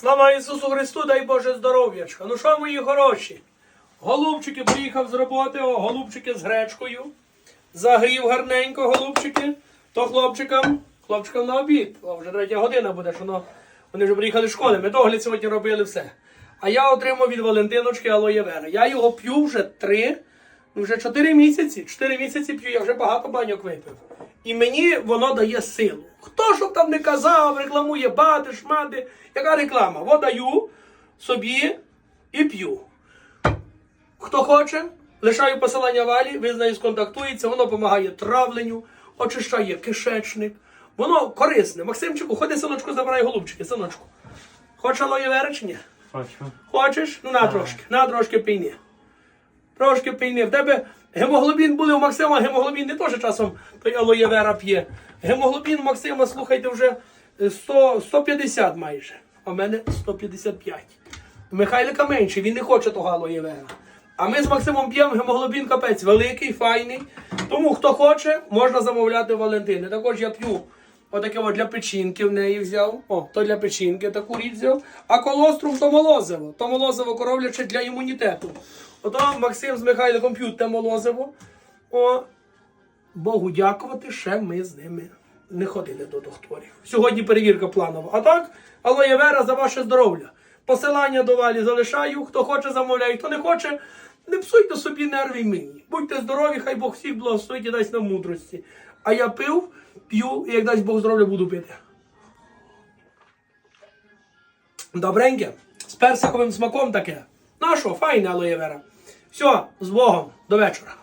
Слава Ісусу Христу, дай Боже здоров'ячка. Ну що, мої хороші? Голубчики приїхав з роботи, о, голубчики з гречкою. Загрів гарненько, голубчики. То хлопчикам, хлопчикам на обід. О, вже третя година буде, що ну, вони вже приїхали з школи. Ми догляд сьогодні робили все. А я отримав від Валентиночки алоє вера. Я його п'ю вже три, ну вже чотири місяці. Чотири місяці п'ю, я вже багато баньок випив. І мені воно дає силу. Хто щоб там не казав, рекламує бати, шмати. Яка реклама? Во даю собі і п'ю. Хто хоче, лишаю посилання валі, ви з нею сконтактуєте, воно допомагає травленню, очищає кишечник. Воно корисне. Максимчику, ходи, синочку, забирай голубчики, синочку. Хочеш алоє ні? Хочу. Хочеш? Ну на трошки, на трошки пійни. Трошки пійни. В тебе гемоглобін були у Максима, гемоглобін не теж часом той алоє вера п'є. Гемоглобін Максима, слухайте, вже е, 100, 150 майже. А в мене 155. Михайлика менше, він не хоче того алоє вера. А ми з Максимом п'ємо гемоглобін капець великий, файний. Тому хто хоче, можна замовляти Валентини. Також я п'ю Отаке от для печінки в неї взяв. О, то для печінки таку річ взяв. А колострум то молозиво. То молозиво коровляче для імунітету. Ото Максим з Михайликом п'ють те молозиво. О, Богу дякувати, ще ми з ними не ходили до докторів. Сьогодні перевірка планова. А так, алоє вера за ваше здоров'я. Посилання до валі залишаю. Хто хоче, замовляє, хто не хоче, не псуйте собі нерви й мені. Будьте здорові, хай Бог всіх благословить і дасть нам мудрості. А я пив, п'ю, і як дасть Бог здоров'я, буду пити. Добреньке, з персиковим смаком таке. Ну а що, файне алоє вера. Все, з Богом, до вечора.